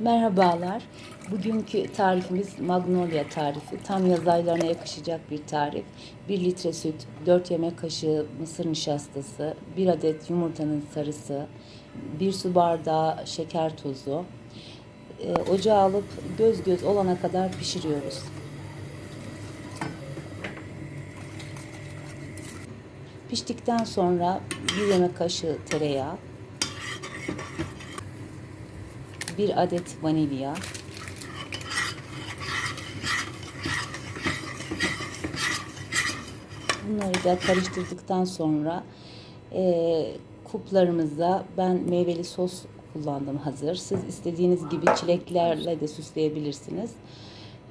Merhabalar. Bugünkü tarifimiz Magnolia tarifi. Tam yaz aylarına yakışacak bir tarif. 1 litre süt, 4 yemek kaşığı mısır nişastası, 1 adet yumurtanın sarısı, 1 su bardağı şeker tozu. Ee, ocağa alıp göz göz olana kadar pişiriyoruz. Piştikten sonra 1 yemek kaşığı tereyağı, 1 adet vanilya, Bunları da karıştırdıktan sonra e, kuplarımıza ben meyveli sos kullandım hazır. Siz istediğiniz gibi çileklerle de süsleyebilirsiniz.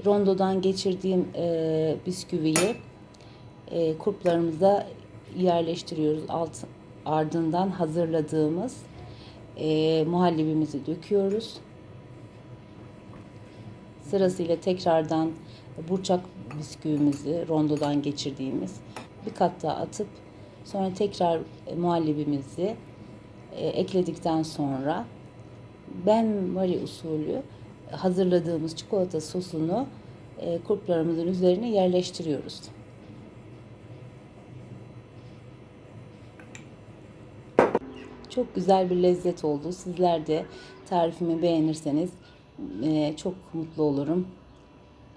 Rondodan geçirdiğim e, bisküviyi e, kurplarımıza yerleştiriyoruz. Alt, ardından hazırladığımız e, muhallebimizi döküyoruz. Sırasıyla tekrardan burçak bisküvimizi rondodan geçirdiğimiz bir kat daha atıp sonra tekrar muhallebimizi e, ekledikten sonra ben Marie usulü hazırladığımız çikolata sosunu e, kurplarımızın üzerine yerleştiriyoruz. Çok güzel bir lezzet oldu. Sizler de tarifimi beğenirseniz e, çok mutlu olurum.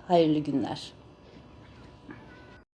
Hayırlı günler.